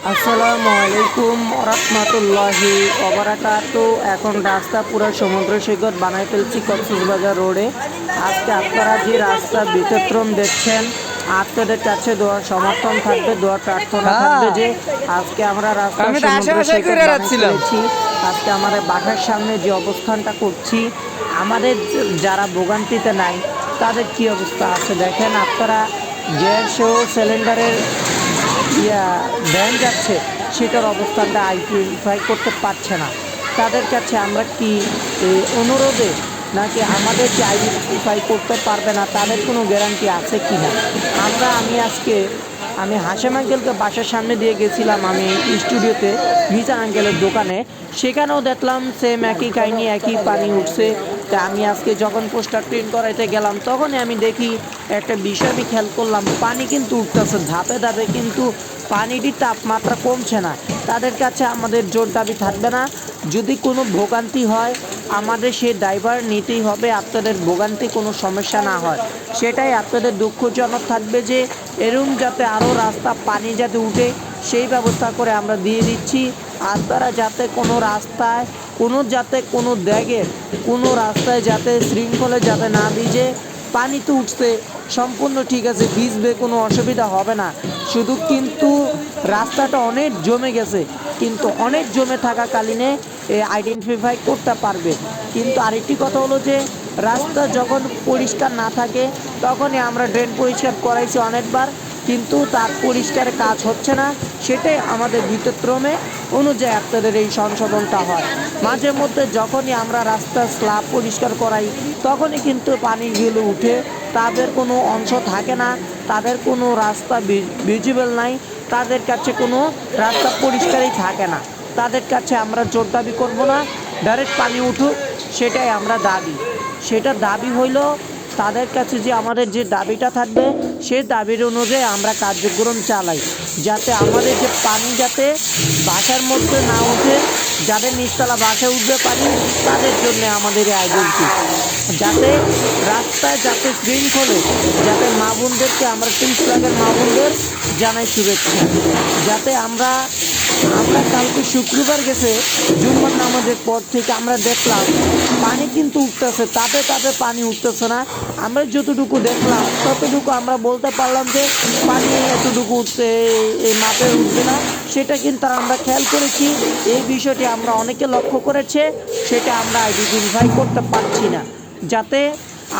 আসসালামু আলাইকুম রহমতুল্লাহি ওবরাকাত। এখন রাস্তা পুরো সমুদ্র সৈকত বানাই ফেলছি কক্সবাজার রোডে। আজকে আপনারা যে রাস্তা বিতরণ দেখছেন আপনাদের কাছে দোয়ার সমর্থন থাকবে দোয়ার প্রার্থনা থাকবে যে আজকে আমরা রাস্তা সমুদ্র সৈকত বানাই আজকে আমাদের বাসার সামনে যে অবস্থানটা করছি আমাদের যারা ভোগান্তিতে নাই তাদের কি অবস্থা আছে দেখেন আপনারা? গ্যাস ও সিলিন্ডারের ইয়া ভ্যান যাচ্ছে, সেটার অবস্থানটা আইডেন্টিফাই করতে পারছে না। তাদের কাছে আমরা কি অনুরোধে নাকি আমাদের যে আইডেন্টিফাই করতে পারবে না, তাদের কোনো গ্যারান্টি আছে কি না আমরা, আমি আজকে আমি হাসেম আঙ্কেলকে বাসার সামনে দিয়ে গেছিলাম আমি স্টুডিওতে মিজান আঙ্কেলের দোকানে। সেখানেও দেখলাম সেম একই কাহিনি, একই পানি উঠছে। তা আমি আজকে যখন পোস্টার প্রিন্ট করাইতে গেলাম, তখনই আমি দেখি একটা বিষয় আমি খেয়াল করলাম, পানি কিন্তু উঠতেছে, ধাপে ধাপে কিন্তু পানিটির তাপমাত্রা কমছে না। তাদের কাছে আমাদের জোর দাবি থাকবে না। যদি কোনো ভোগান্তি হয় আমাদের সেই ড্রাইভার নিতেই হবে, আপনাদের ভোগান্তি কোনো সমস্যা না হয়। সেটাই আপনাদের দুঃখজনক থাকবে যে, এরম যাতে আরও রাস্তা পানি যাতে উঠে, সেই ব্যবস্থা করে আমরা দিয়ে দিচ্ছি। আপনারা যাতে কোনো রাস্তায়, কোনো যাতে কোনো দ্যাগের কোনো রাস্তায় যাতে শৃঙ্খলে যাতে না ভিজে, পানি তো উঠছে সম্পূর্ণ ঠিক আছে, ভিজবে কোনো অসুবিধা হবে না। শুধু কিন্তু রাস্তাটা অনেক জমে গেছে। কিন্তু অনেক জমে থাকাকালীনে আইডেন্টিফাই করতে পারবে। কিন্তু আরেকটি কথা হলো যে, রাস্তা যখন পরিষ্কার না থাকে, তখনই আমরা ড্রেন পরিষ্কার করাইছি অনেকবার, কিন্তু তার পরিষ্কারের কাজ হচ্ছে না। সেটাই আমাদের বিতক্রমে অনুযায়ী আপনাদের এই সংশোধনটা হয়। মাঝে মধ্যে যখনই আমরা রাস্তার স্ল্যাব পরিষ্কার করাই, তখনই কিন্তু পানিগুলো উঠে, তাদের কোনো অংশ থাকে না, তাদের কোনো রাস্তা ভিজিবল নাই। তাদের কাছে কোনো রাস্তা পরিষ্কারই থাকে না। তাদের কাছে আমরা জোর দাবি করব না। ডাইরেক্ট পানি উঠুক, সেটাই আমরা দাবি। সেটা দাবি হইল তাদের কাছে যে আমাদের যে দাবিটা থাকবে সেই দাবির অনুযায়ী আমরা কার্যক্রম চালাই, যাতে আমাদের যে পানি যাতে বাসার মধ্যে না উঠে যাদের নিচতলা বাসে উঠবে পানি, তাদের জন্য আমাদের এই আয়োজনটি। যাতে রাস্তায় যাতে শৃঙ্খলে, যাতে মা বোনদেরকে আমরা তিনশো লাখের মা বোনদের জানাই শুভেচ্ছা। যাতে আমরা আমরা কালকে শুক্রবার গেছে, জুম্মার নামাজের পর থেকে আমরা দেখলাম পানি কিন্তু উঠতেছে তাতে তাতে পানি উঠতেছে না। আমরা যতটুকু দেখলাম, ততটুকু আমরা বলতে পারলাম যে পানি এতটুকু উঠছে, এই মাপে উঠবে না। সেটা কিন্তু আমরা খেয়াল করেছি, এই বিষয়টি আমরা অনেকে লক্ষ্য করেছে, সেটা আমরা আইডেন্টিফাই করতে পারছি না। যাতে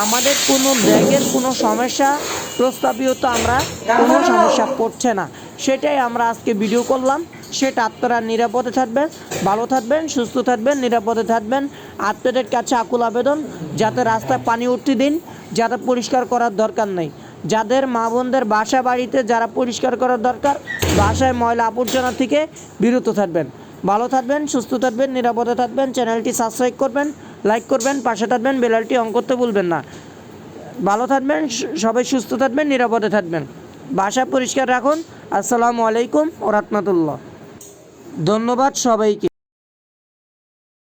আমাদের কোনো ব্যাগের কোনো সমস্যা, প্রস্তাবিত আমরা কোনো সমস্যা পড়ছে না। সেটাই আমরা আজকে ভিডিও করলাম। সেটা আপনারা নিরাপদে থাকবেন, ভালো থাকবেন, সুস্থ থাকবেন, নিরাপদে থাকবেন। আপনাদের কাছে আকুল আবেদন, যাতে রাস্তায় পানি উঠতে দিন, যাতে পরিষ্কার করার দরকার নেই। যাদের মা বোনদের বাসা বাড়িতে যারা পরিষ্কার করার দরকার, বাসায় ময়লা আবর্জনা থেকে বিরত থাকবেন। ভালো থাকবেন, সুস্থ থাকবেন, নিরাপদে থাকবেন। চ্যানেলটি সাবস্ক্রাইব করবেন, লাইক করবেন, পাশে থাকবেন, বেলালটি অন করতে ভুলবেন না। ভালো থাকবেন সবাই সুস্থ থাকবেন, নিরাপদে থাকবেন। বাসা পরিষ্কার রাখুন। আসসালামু আলাইকুম ও রহমতুল্লাহ। ধন্যবাদ সবাইকে।